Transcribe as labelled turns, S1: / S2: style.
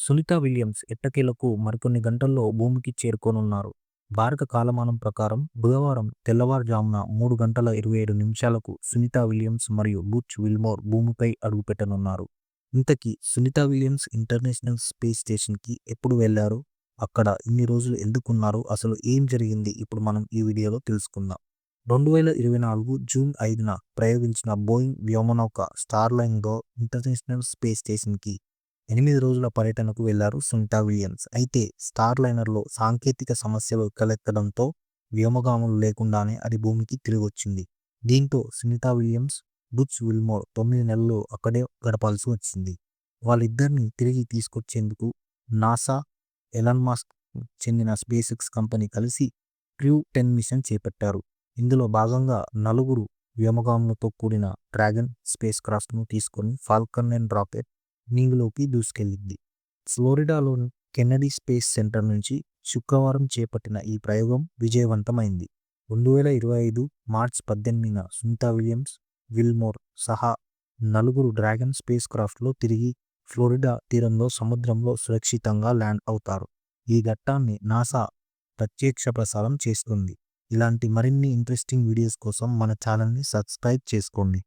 S1: Sunitha Williams ఎట్టకేలకు మరికొన్ని గంటల్లో భూమికి చేరుకోనున్నారు. భారత కాలమానం ప్రకారం బుధవారం తెల్లవారుజామున మూడు గంటల ఇరవై ఏడు నిమిషాలకు సునీత విలియమ్స్ మరియు బుచ్ విల్మోర్ భూమిపై అడుగుపెట్టనున్నారు. ఇంతకీ సునీత విలియమ్స్ ఇంటర్నేషనల్ స్పేస్ స్టేషన్‌కి ఎప్పుడు వెళ్ళారు? అక్కడ ఇన్ని రోజులు ఎందుకున్నారు? అసలు ఏం జరిగింది? ఇప్పుడు మనం ఈ వీడియోలో తెలుసుకుందాం. రెండు వేల ఇరవై నాలుగు జూన్ ఐదున ప్రయోగించిన బోయింగ్ వ్యోమనౌక స్టార్లైన్లో ఇంటర్నేషనల్ స్పేస్ స్టేషన్‌కి ఎనిమిది రోజుల పర్యటనకు వెళ్ళారు సుంటా విలియమ్స్. అయితే స్టార్ లైనర్లో సాంకేతిక సమస్యలు కలెక్కడంతో వ్యోమగాములు లేకుండానే అది భూమికి తిరిగొచ్చింది. దీంతో సునీతా విలియమ్స్, బుచ్ విల్మోర్ తొమ్మిది నెలలు అక్కడే గడపాల్సి వచ్చింది. వాళ్ళిద్దరిని తిరిగి తీసుకొచ్చేందుకు నాసా, ఎలన్ మాస్క్ చెందిన స్పేసిక్స్ కంపెనీ కలిసి క్రూ టెన్ మిషన్ చేపట్టారు. ఇందులో భాగంగా నలుగురు వ్యోమగాములతో కూడిన డ్రాగన్ స్పేస్ క్రాఫ్ట్‌ను తీసుకొని ఫాల్కన్ అండ్ రాకెట్ నీగులోకి దూసుకెళ్ళింది. ఫ్లోరిడాలోని కెన్నడీ స్పేస్ సెంటర్ నుంచి శుక్రవారం చేపట్టిన ఈ ప్రయోగం విజయవంతమైంది. రెండు వేల ఇరవై ఐదు మార్చ్ పద్దెనిమిదిన సునీతా విలియమ్స్, విల్మోర్ సహా నలుగురు డ్రాగన్ స్పేస్ క్రాఫ్ట్‌లో తిరిగి ఫ్లోరిడా తీరంలో సముద్రంలో సురక్షితంగా ల్యాండ్ అవుతారు. ఈ ఘట్టాన్ని నాసా ప్రత్యక్ష ప్రసారం చేస్తుంది. ఇలాంటి మరిన్ని ఇంట్రెస్టింగ్ వీడియోస్ కోసం మన ఛానల్‌ని సబ్స్క్రైబ్ చేసుకోండి.